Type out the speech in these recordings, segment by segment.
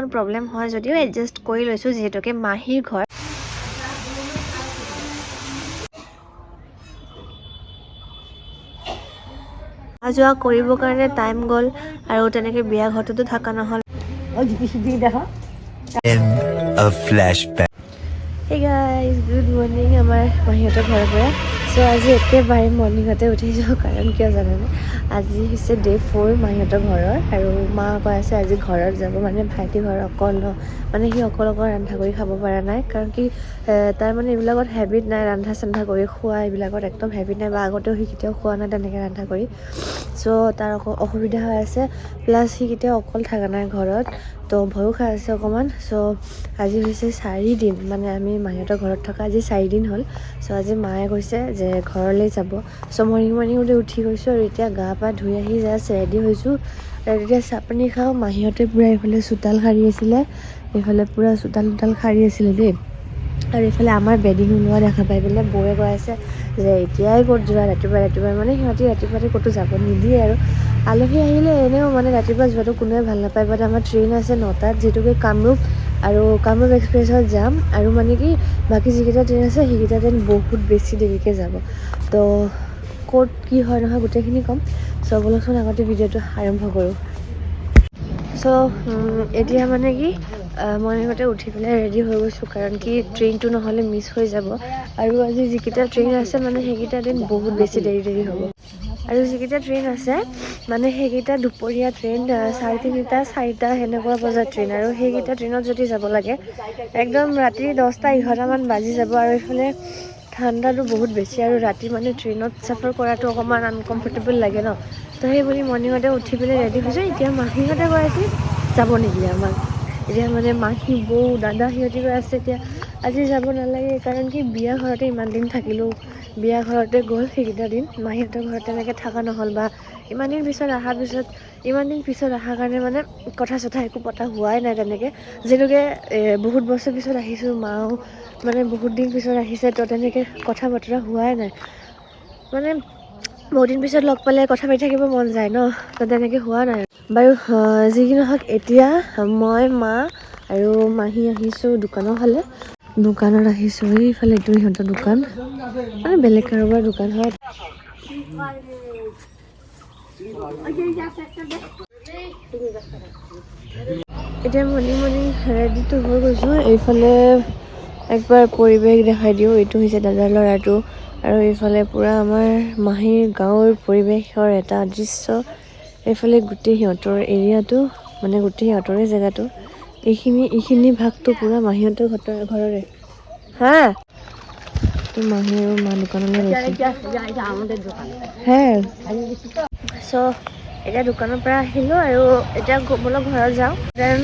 অকণমান প্ৰব্লেম হয় যদিও এডজাষ্ট কৰি লৈছোঁ যিহেতুকে মাহীৰ ঘৰ। অহা যোৱা কৰিবৰ কাৰণে টাইম গ'ল আৰু তেনেকৈ বিয়া ঘৰটোতো থকা নহ'ল। guys, good আমাৰ মাহীহঁতৰ ঘৰৰ পৰা। চ' আজি একেবাৰে মৰ্ণিঙতে উঠিছোঁ কাৰণ কিয় জানানে? আজি হৈছে ডে' ফ'ৰ মাহীহঁতৰ ঘৰৰ আৰু মা কৈ আছে আজি ঘৰত যাব। মানে ভাইটি ঘৰ অকল মানে সি অকল অকল ৰন্ধা কৰি খাব পৰা নাই। কাৰণ কি তাৰ মানে এইবিলাকত হেবিট নাই ৰন্ধা চন্ধা কৰি খোৱা এইবিলাকত একদম হেবিট নাই। বা আগতেও সি কেতিয়াও খোৱা নাই তেনেকৈ ৰন্ধা কৰি। চ' তাৰ অক অসুবিধা হৈ আছে। প্লাছ সি কেতিয়াও অকল থকা নাই ঘৰত। তো ভয়ো খাই আছে অকণমান। চ' আজি হৈছে চাৰিদিন। মানে আমি মাহীহঁতৰ ঘৰত থকা আজি চাৰিদিন হ'ল। চ' আজি মায়ে কৈছে যে ঘৰলৈ যাব। চ' মৰ্ণিং মৰ্ণিং উঠি গৈছোঁ আৰু এতিয়া গা পা ধুই আহি জাষ্ট ৰেডি হৈছোঁ। আৰু এতিয়া চাহ পানী খাওঁ। মাহীহঁতে পূৰা এইফালে চোতাল সাৰি আছিলে। এইফালে পূৰা চোতাল তোতাল সাৰি আছিলে দেই। আৰু এইফালে আমাৰ বেডিং ওলোৱা দেখা পাই পেলাই বৌয়ে কৈ আছে যে, এতিয়াই ক'ত যোৱা? ৰাতিপুৱা ৰাতিপুৱা। মানে সিহঁতি ৰাতিপুৱাতে ক'তো যাব নিদিয়ে আৰু। আলহী আহিলে এনেও মানে ৰাতিপুৱা যোৱাটো কোনোৱে ভালো নাপায়। বাট আমাৰ ট্ৰেইন আছে নটাত যিটোকে কামৰূপ আৰু কামৰূপ এক্সপ্ৰেছত যাম আৰু মানে কি বাকী যিকেইটা ট্ৰেইন আছে সেইকেইটা ট্ৰেইন বহুত বেছি দেৰিকৈ যাব। তো ক'ত কি হয় নহয় গোটেইখিনি ক'ম। চ' ব'লকচোন আগতে ভিডিঅ'টো আৰম্ভ কৰোঁ। চ' এতিয়া মানে কি মৰ্ণিঙতে উঠি পেলাই ৰেডি হৈ গৈছোঁ কাৰণ কি ট্ৰেইনটো নহ'লে মিছ হৈ যাব। আৰু আজি যিকেইটা ট্ৰেইন আছে মানে সেইকেইটা ট্ৰেইন বহুত বেছি দেৰি দেৰি হ'ব। আৰু যিকেইটা ট্ৰেইন আছে মানে সেইকেইটা দুপৰীয়া ট্ৰেইন চাৰে তিনিটা চাৰিটা সেনেকুৱা বজাত ট্ৰেইন আৰু সেইকেইটা ট্ৰেইনত যদি যাব লাগে একদম ৰাতি দহটা এঘাৰটামান বাজি যাব আৰু এইফালে ঠাণ্ডাটো বহুত বেছি আৰু ৰাতি মানে ট্ৰেইনত চাফাৰ কৰাটো অকণমান আনকমফৰ্টেবল লাগে ন। তো সেই বুলি মৰ্ণিঙতে উঠি পেলাই ৰেডি হৈছোঁ। এতিয়া মাহীহঁতে কৈ আছে যাব নিদিয়ে আমাক এতিয়া মানে মাহী বৌ দাদা সিহঁতি কৈ আছে এতিয়া আজি যাব নালাগে কাৰণ কি বিয়া ঘৰতে ইমান দিন থাকিলোঁ। বিয়া ঘৰতে গ'ল সেইকেইটা দিন। মাহীহঁতৰ ঘৰত তেনেকৈ থকা নহ'ল বা ইমান দিন পিছত অহাৰ পিছত ইমান দিন পিছত অহাৰ কাৰণে মানে কথা চথা একো পতা হোৱাই নাই তেনেকৈ। যিহেতুকে বহুত বছৰ পিছত আহিছোঁ মাও মানে বহুত দিন পিছত আহিছে তো তেনেকৈ কথা বতৰা হোৱাই নাই। মানে বহুত দিন পিছত লগ পালে কথা পাতি থাকিব মন যায় ন তো তেনেকৈ হোৱা নাই। বাৰু যি কি নহওক এতিয়া মই মা আৰু মাহী আহিছোঁ দোকানৰ ফালে। দোকানত আহিছোঁ। এইটো সিহঁতৰ দোকান। মানে বেলেগ কাৰোবাৰ দোকান হয়। এতিয়া মৰ্ণিং মৰ্ণিং ৰেডিটো হৈ গৈছোঁ। এইফালে একবাৰ পৰিৱেশ দেখাই দিওঁ। এইটো হৈছে দাদাৰ ল'ৰাটো। আৰু এইফালে পূৰা আমাৰ মাহীৰ গাঁৱৰ পৰিৱেশৰ এটা দৃশ্য। এইফালে গোটেই সিহঁতৰ এৰিয়াটো মানে গোটেই সিহঁতৰে জেগাটো। এইখিনি এইখিনি ভাগটো পূৰা মাহীহঁতৰ ঘৰৰ ঘৰৰে। হা? তো মাহী আৰু মা দোকানলৈ হে? চ' এতিয়া দোকানৰ পৰা আহিলোঁ আৰু এতিয়া ব'লক ঘৰত যাওঁ। দেন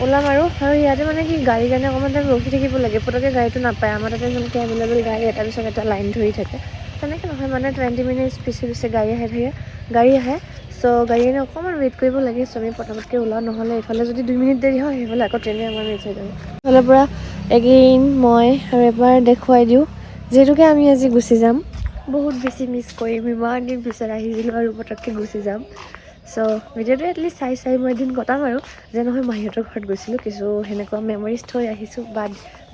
ওলাম আৰু। আৰু ইয়াতে মানে কি গাড়ীৰ কাৰণে অকণমান টাইম ৰখি থাকিব লাগে। পটককৈ গাড়ীটো নাপায়। আমাৰ তাতে যেনেকৈ এভেইলেবল গাড়ী এটাৰ পিছত এটা লাইন ধৰি থাকে। তেনেকৈ নহয় মানে টুৱেণ্টি মিনিটছ পিছে পিছে গাড়ী আহে থাকে। গাড়ী আহে। চ' গাড়ী কাৰণে অকণমান ৱেইট কৰিব লাগে চ' আমি পটাপটকৈ ওলাওঁ নহ'লে। এইফালে যদি দুই মিনিট দেৰি হয় সেইফালে আকৌ ট্ৰেইনে আমাৰ মিছ হৈ যাব। সেইফালৰ পৰা এগেইন মই আৰু এবাৰ দেখুৱাই দিওঁ যিহেতুকে আমি আজি গুচি যাম। বহুত বেছি মিছ কৰিম ইমান দিন পিছত আহিছিলোঁ আৰু পটককৈ গুচি যাম। চ' ভিডিঅ'টো এটলিষ্ট চাই চাই মই এদিন কটাম আৰু। যে নহয় মাহীহঁতৰ ঘৰত গৈছিলোঁ কিছু সেনেকুৱা মেমৰিজ থৈ আহিছোঁ বা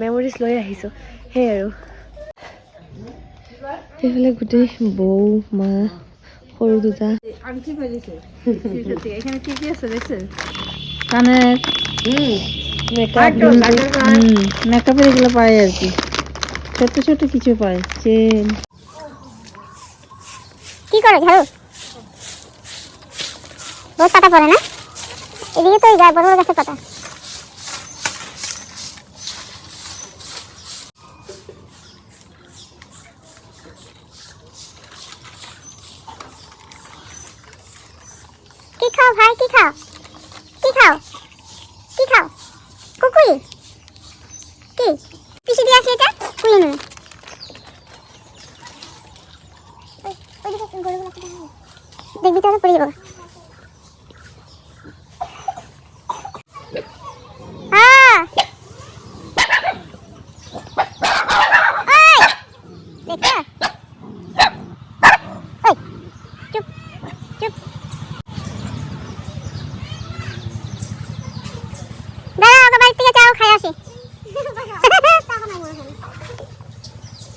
মেমৰিজ লৈ আহিছোঁ। সেয়াই আৰু। সেইফালে গোটেই বৌ মা দুটা কানের মেকআপের এগুলো পায় আর কি। ছোট ছোট কিছু পায়। চেন কি করে ঝাড়ু? বহুত পাতা পড়ে না? এদিকে তো বড় বড় গাছের পাতা। ভাই কি খাও? কি খাও? কি খাও? কুকুই কি? পিছিয়ে দিয়ে আসলে এটা? কোথায় আছে? দেখবি তো পড়ে যাব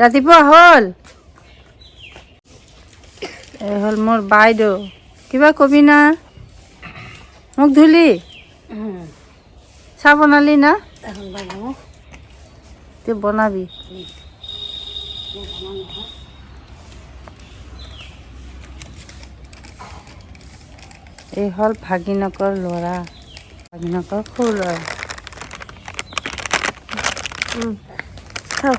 ৰাতিপুৱা হ'ল? এই হ'ল মোৰ বাইদেউ। কিবা কবি না? মোক ধুলি। চাহ বনালি না? এতিয়া বনাবি। এই হ'ল ভাগিনকৰ ল'ৰা। ভাগিনকৰ সৰু ল'ৰা। খাওঁ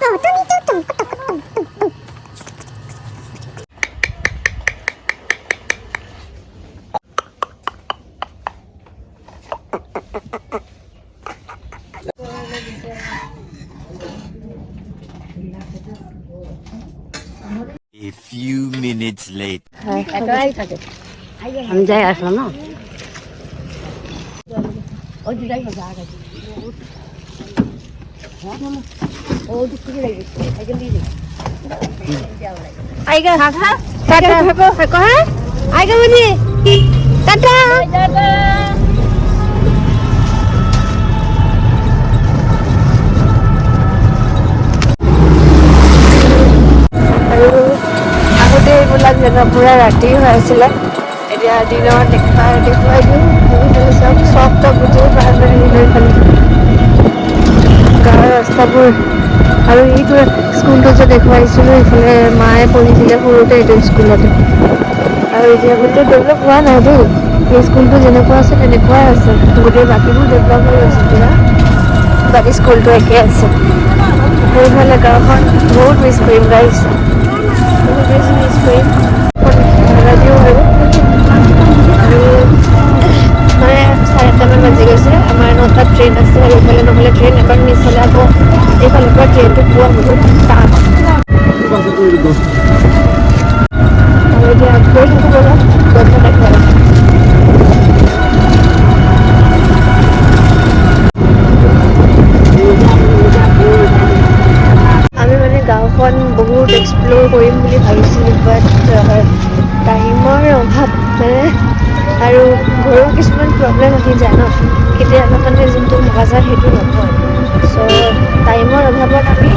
তো তুমি তো তুম কুটু কুটু তুম তুম A few minutes later. আমি যাই আসলাম না? আইগা থাকো। থাকো হ্যাঁ? আইগা বলি। টাটা এইবিলাক জেগা ৰাতি হৈ আছিলে এতিয়া দিনৰ দেখুৱাই দেখুৱাই দিওঁ চব চব চব গোটেই কৰি লৈ খালি। গাঁৱৰ ৰাস্তাবোৰ। আৰু এইটো স্কুলটো যে দেখুৱাইছিলোঁ এইফালে মায়ে পঢ়িছিলে সৰুতে এইটো স্কুলতে। আৰু এতিয়া গোটেই ডেভেলপ হোৱা নাই দেই। এই স্কুলটো যেনেকুৱা আছে তেনেকুৱাই আছে। গোটেই বাকীবোৰ ডেভেলপ হৈ আছে এতিয়া বাকী স্কুলটো একে আছে। সেইফালে গাঁওখন বহুত মিছ কৰিম গাইছ। আৰু মানে চাৰে আঠটামান বাজি গৈছে আমাৰ নটাত ট্ৰেইন আছে এইফালে নহ'লে ট্ৰেইন এবাৰ মিছ হ'লে আকৌ এইফালৰ পৰা ট্ৰেইনটো পোৱা বহুত টান এতিয়া গৈ থাকোঁ ব'লক গৈ পেলাই ঘৰত আমি মানে গাঁওখন বহুত এক্সপ্ল'ৰ কৰিম বুলি ভাবিছিলোঁ বাট টাইমৰ অভাৱ মানে আৰু ঘৰৰ কিছুমান প্ৰব্লেম আহি যায় ন? কেতিয়াবা মানে যোনটো মজা সেইটো নহয়। চ' টাইমৰ অভাৱত আমি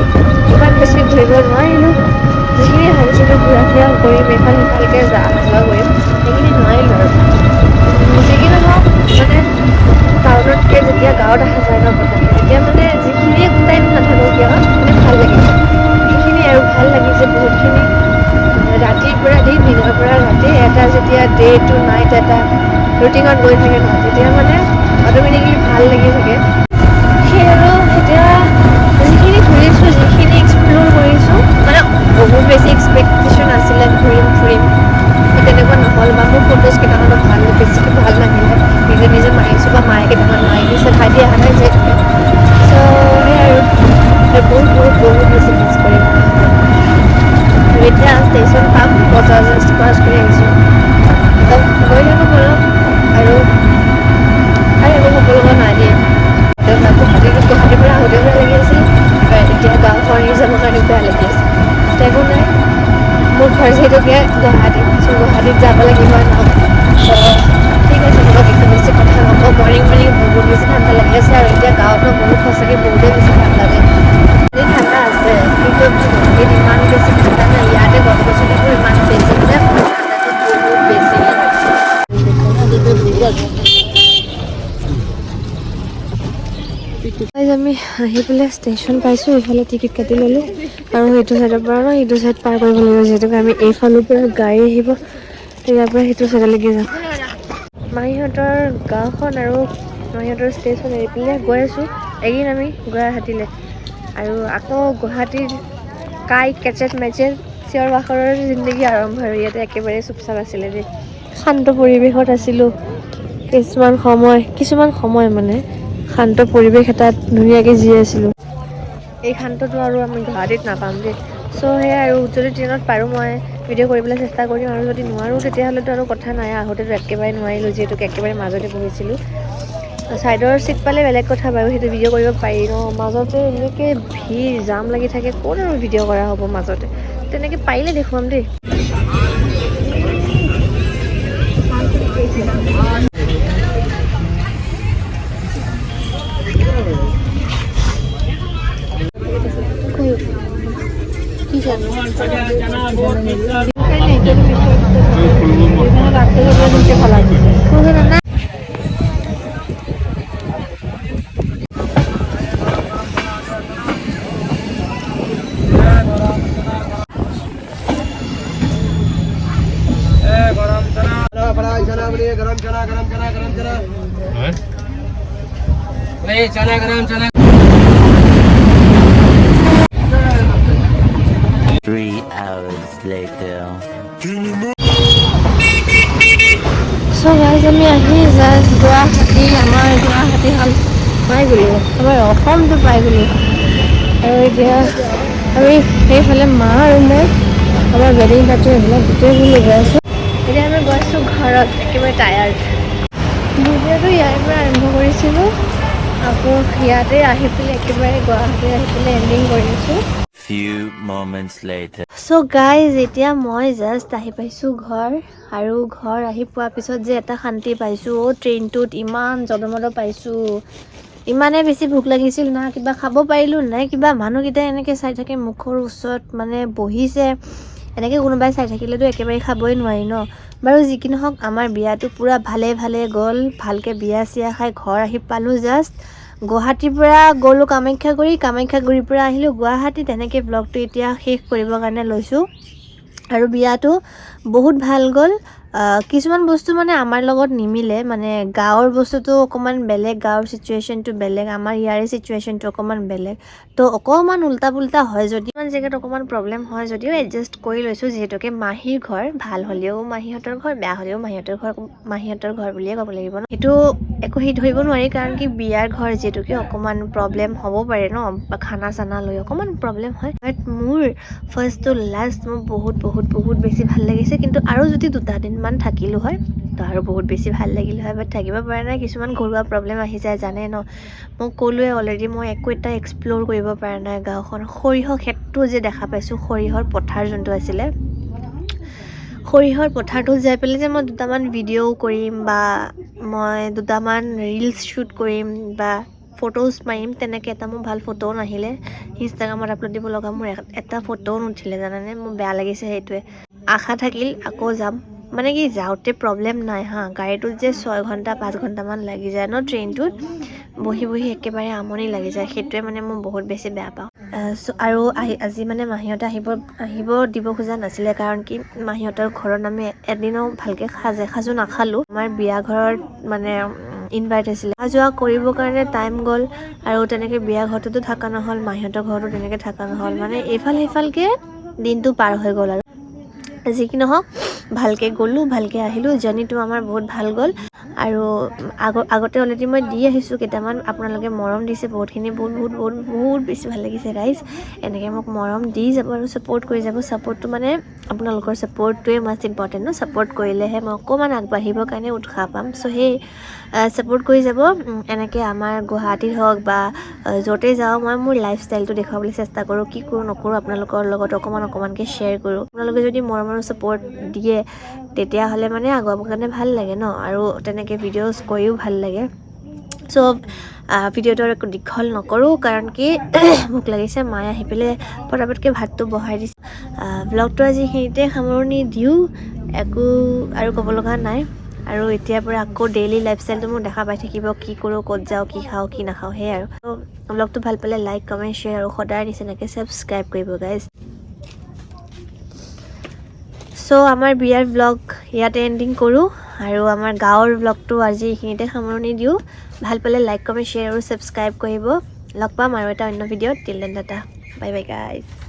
ইমান বেছি ঘূৰিব নোৱাৰিলোঁ। যিখিনি ভাবিছিলোঁ ঘূৰা ফুৰা কৰিম এইফাল সিফালকৈ যা যোৱা কৰিম সেইখিনি নোৱাৰিলোঁ আৰু। যি কি নহওক মানে টাউনতকৈ যেতিয়া গাঁৱত অহা যায় ন তেতিয়া মানে যিখিনিয়ে টাইম নাথাকক কিয় মানে ভাল লাগিছে সেইখিনি আৰু ভাল লাগিছে বহুতখিনি ৰাতিৰ পৰা দি দিনৰ পৰা ৰাতি এটা যেতিয়া ডে টু নাইট এটা ৰুটিনত গৈ থাকে ন তেতিয়া মানে অট'মেটিকেলি ভাল লাগি থাকে। সেই আৰু এতিয়া যিখিনি ঘূৰিছোঁ যিখিনি এক্সপ্ল'ৰ কৰিছোঁ মানে বহুত বেছি এক্সপেক্টেশ্যন আছিলে ঘূৰিম ফুৰিম। তেনেকুৱা নহ'ল বা মোৰ ফটোজ কেইটামানো ভাল বেছিকৈ ভাল নাহিলে। নিজে নিজে মাৰিছোঁ বা মায়ে কেইটামান মাৰি দিছে ভাইটি অহা নাই যিহেতুকে চ' সেই আৰু এতিয়া বহুত বহুত বহুত বেছি মিছ কৰিম আৰু এতিয়া ষ্টেচন পাম বজাৰ জাষ্ট ক্ৰছ কৰি আহিছোঁ তো গৈ থাকোঁ ব'লক আৰু আৰু একো ক'ব লগা নাই দেই গুৱাহাটী গুৱাহাটীৰ পৰা আহোঁতেও বেয়া লাগি আছিল আৰু এতিয়া গাঁওখন এৰি যাবৰ কাৰণেও বেয়া লাগি আছে এতিয়া একো নাই মোৰ ঘৰ যিহেতুকে গুৱাহাটী চ' গুৱাহাটীত যাব লাগিব ন চ' ঠিক আছে তোমাক একো বেছি কথা নকওঁ মৰ্ণিং মৰ্ণিং বহুত আৰু এতিয়া গাঁৱতো বহুত সঁচাকৈ বহুতেই বেছি ঠাণ্ডা ঠাণ্ডা আছে কিন্তু ইমান বেছি ঠাণ্ডা নাই ইয়াতে গছ গছনিবোৰ ইমান বেছি আমি আহি পেলাই ষ্টেচন পাইছোঁ এইফালে টিকেট কাটি ল'লোঁ আৰু সেইটো চাইডৰ পৰা ন সেইটো চাইড পাৰ কৰিব লাগিব যিহেতুকে আমি এইফালৰ পৰা গাড়ী আহিব ইয়াৰ পৰা সেইটো চাইডলৈকে যাম মাহীহঁতৰ গাঁওখন আৰু মাহীহঁতৰ ষ্টেচন এৰি গৈ আছোঁ। এদিন আমি গুৱাহাটীলৈ। আৰু আকৌ গুৱাহাটীৰ কাই কেচেট মেচেট চিঞৰ বাখৰৰ জিন্দগী আৰম্ভ আৰু ইয়াতে একেবাৰে চুপচাপ আছিলে দেই। শান্ত পৰিৱেশত আছিলোঁ। কিছুমান সময় কিছুমান সময় মানে শান্ত পৰিৱেশ এটাত ধুনীয়াকৈ জীয়াই আছিলোঁ। এই শান্তটো আৰু আমি গুৱাহাটীত নাপাম দেই। চ' সেয়াই আৰু যদি ট্ৰেইনত পাৰোঁ মই ভিডিঅ' কৰিবলৈ চেষ্টা কৰিম আৰু যদি নোৱাৰোঁ তেতিয়াহ'লেতো আৰু কথা নাই। আহোঁতেতো একেবাৰে নোৱাৰিলোঁ, যিহেতুকে একেবাৰে মাজতে বহিছিলোঁ। ছাইডৰ চিট পালে বেলেগ কথা বাৰু সেইটো ভিডিঅ' কৰিব পাৰি ন। মাজতে এনেকৈ ভিৰ জাম লাগি থাকে ক'ত আৰু ভিডিঅ' কৰা হ'ব মাজতে? তেনেকৈ পাৰিলে দেখুৱাম দেই। Three hours later. So' guys আমি আহি জাষ্ট গুৱাহাটী, আমাৰ গুৱাহাটী হ'ল পাই গ'লোঁ আমাৰ অসমটো পাই গ'লোঁ আৰু এতিয়া আমি সেইফালে মা আৰু মই, আমাৰ বেডিং কাটি এইবিলাক গোটেইবোৰ গৈ আছোঁ। এতিয়া আমি গৈ আছোঁ ঘৰত, একেবাৰে টায়াৰ্ড ভিডিঅ'টো ইয়াৰ পৰা আৰম্ভ কৰিছিলোঁ। আকৌ ইয়াতে আহি পেলাই একেবাৰে গুৱাহাটী আহি পেলাই এণ্ডিং কৰি আছোঁ। Few moments later. So' guys এতিয়া মই জাষ্ট আহি পাইছোঁ ঘৰ আৰু ঘৰ আহি পোৱাৰ পিছত যে এটা শান্তি পাইছোঁ অ' ট্ৰেইনটোত ইমান জদমদ পাইছোঁ। ইমানে বেছি ভোক লাগিছিল না কিবা খাব পাৰিলোঁ নাই কিবা মানুহকেইটাই এনেকৈ চাই থাকে মুখৰ ওচৰত মানে বহিছে। এনেকৈ কোনোবাই চাই থাকিলেতো একেবাৰে খাবই নোৱাৰি ন। বাৰু যি কি নহওক আমাৰ বিয়াটো পূৰা ভালে ভালে গ'ল। ভালকৈ বিয়া চিয়া খাই ঘৰ আহি পালোঁ জাষ্ট গুৱাহাটীৰ পৰা গ'লোঁ কামাখ্যাগুৰি কামাখ্যাগুৰিৰ পৰা আহিলোঁ গুৱাহাটী। তেনেকৈ ব্লগটো এতিয়া শেষ কৰিবৰ কাৰণে লৈছোঁ। আৰু বিয়াটো বহুত ভাল গ'ল। কিছুমান বস্তু মানে আমাৰ লগত নিমিলে মানে গাঁৱৰ বস্তুটো অকণমান বেলেগ গাঁৱৰ চিটুৱেশ্যনটো বেলেগ আমাৰ ইয়াৰে চিটুৱেশ্যনটো অকণমান বেলেগ। তো অকণমান উল্টা পুল্টা হয় যদিও ইমান জেগাত অকণমান প্ৰব্লেম হয় যদিও এডজাষ্ট কৰি লৈছোঁ যিহেতুকে মাহীৰ ঘৰ ভাল হ'লেও মাহীহঁতৰ ঘৰ বেয়া হ'লেও মাহীহঁতৰ ঘৰ মাহীহঁতৰ ঘৰ বুলিয়ে ক'ব লাগিব ন? সেইটো একো সেই ধৰিব নোৱাৰি কাৰণ কি বিয়াৰ ঘৰ যিহেতুকে অকণমান প্ৰব্লেম হ'ব পাৰে ন? বা খানা চানা লৈ অকণমান প্ৰব্লেম হয়। বাট মোৰ ফাৰ্ষ্ট টু লাষ্ট মোৰ বহুত বহুত বহুত বেছি ভাল লাগিছে। কিন্তু আৰু যদি দুটা দিনমান থাকিলোঁ হয়। তো আৰু বহুত বেছি ভাল লাগিল হয় বাট থাকিব পৰা নাই। কিছুমান ঘৰুৱা প্ৰব্লেম আহি যায় জানে ন? মই ক'লোৱে অলৰেডি মই একো এটা এক্সপ্ল'ৰ কৰিব পৰা নাই গাঁওখন। সৰিয়হ ক্ষেতটো যে দেখা পাইছোঁ সৰিয়হৰ পথাৰ যোনটো আছিলে। সৰিয়হৰ পথাৰটোত যাই পেলাই যে মই দুটামান ভিডিঅ' কৰিম বা মই দুটামান ৰিলচ শ্বুট কৰিম বা ফটোজ মাৰিম তেনেকৈ এটা মোৰ ভাল ফটোও নাহিলে। ইনষ্টাগ্ৰামত আপলোড দিব লগা মোৰ এটা ফটোও নুঠিলে জানানে? মোৰ বেয়া লাগিছে সেইটোৱে। আশা থাকিল আকৌ যাম। মানে কি যাওঁতে প্ৰব্লেম নাই হা। গাড়ীটোত যে ছয় ঘণ্টা, পাঁচ ঘণ্টামান লাগি যায় ন ট্ৰেইনটোত, বহি বহি একেবাৰে আমনি লাগি যায়। সেইটোৱে মানে মই বহুত বেছি বেয়া পাওঁ। আৰু আহি, আজি মানে মাহীহঁতে আহিব আহিব দিব খোজা নাছিলে কাৰণ কি, মাহীহঁতৰ ঘৰত আমি এদিনো ভালকৈ সাজ এসাঁজো নাখালোঁ। আমাৰ বিয়া ঘৰত মানে ইনভাইট আছিলে। অহা যোৱা কৰিবৰ কাৰণে টাইম গ'ল আৰু তেনেকৈ বিয়া ঘৰটোতো থকা নহ'ল, মাহীহঁতৰ ঘৰতো তেনেকৈ থকা নহ'ল। মানে এইফাল সিফালকৈ দিনটো পাৰ হৈ গ'ল আৰু। যি কি নহওক ভালকৈ গ'লোঁ ভালকৈ আহিলোঁ। জাৰ্ণিটো আমাৰ বহুত ভাল গ'ল। আৰু আগ আগতে অলৰেডি মই দি আহিছোঁ কেইটামান। আপোনালোকে মৰম দিছে বহুতখিনি বহুত বহুত বহুত বহুত বেছি ভাল লাগিছে ৰাইজ এনেকৈ মোক মৰম দি যাব আৰু ছাপৰ্ট কৰি যাব। ছাপৰ্টটো মানে আপোনালোকৰ ছাপৰ্টটোৱে মাষ্ট ইম্পৰ্টেণ্ট ন। ছাপৰ্ট কৰিলেহে মই অকণমান আগবাঢ়িবৰ কাৰণে উৎসাহ পাম। চ' সেই ছাপৰ্ট কৰি যাব। এনেকৈ আমাৰ গুৱাহাটীত হওক বা য'তেই যাওঁ মই মোৰ লাইফষ্টাইলটো দেখুৱাবলৈ চেষ্টা কৰোঁ। কি কৰোঁ নকৰোঁ আপোনালোকৰ লগত অকণমান অকণমানকৈ শ্বেয়াৰ কৰোঁ। আপোনালোকে যদি মৰম আৰু ছাপৰ্ট দিয়ে তেতিয়াহ'লে মানে আগুৱাবৰ কাৰণে ভাল লাগে ন? আৰু তেনেকৈ ভিডিঅ'জ কৰিও ভাল লাগে। চ' ভিডিঅ'টো আৰু একো দীঘল নকৰোঁ কাৰণ কি ভোক লাগিছে মায়ে আহি পেলাই পটাপটকৈ ভাতটো বহাই দিছে। ব্লগটো আজি সেইখিনিতে সামৰণি দিওঁ একো আৰু ক'ব লগা নাই। আৰু এতিয়াৰ পৰা আকৌ ডেইলি লাইফষ্টাইলটো মোক দেখা পাই থাকিব কি কৰোঁ ক'ত যাওঁ কি খাওঁ কি নাখাওঁ সেয়াই আৰু। ব্লগটো ভাল পালে লাইক কমেণ্ট শ্বেয়াৰ আৰু সদায় নিচিনাকৈ ছাবস্ক্ৰাইব কৰিব গাইজ চ' আমাৰ বিয়াৰ ব্লগ ইয়াতে এণ্ডিং কৰোঁ আৰু আমাৰ গাঁৱৰ ব্লগটো আজি এইখিনিতে সামৰণি দিওঁ। ভাল পালে লাইক কমেণ্ট শ্বেয়াৰ আৰু ছাবস্ক্ৰাইব কৰিব। লগ পাম আৰু এটা অন্য ভিডিঅ'ত till then tata bye bye guys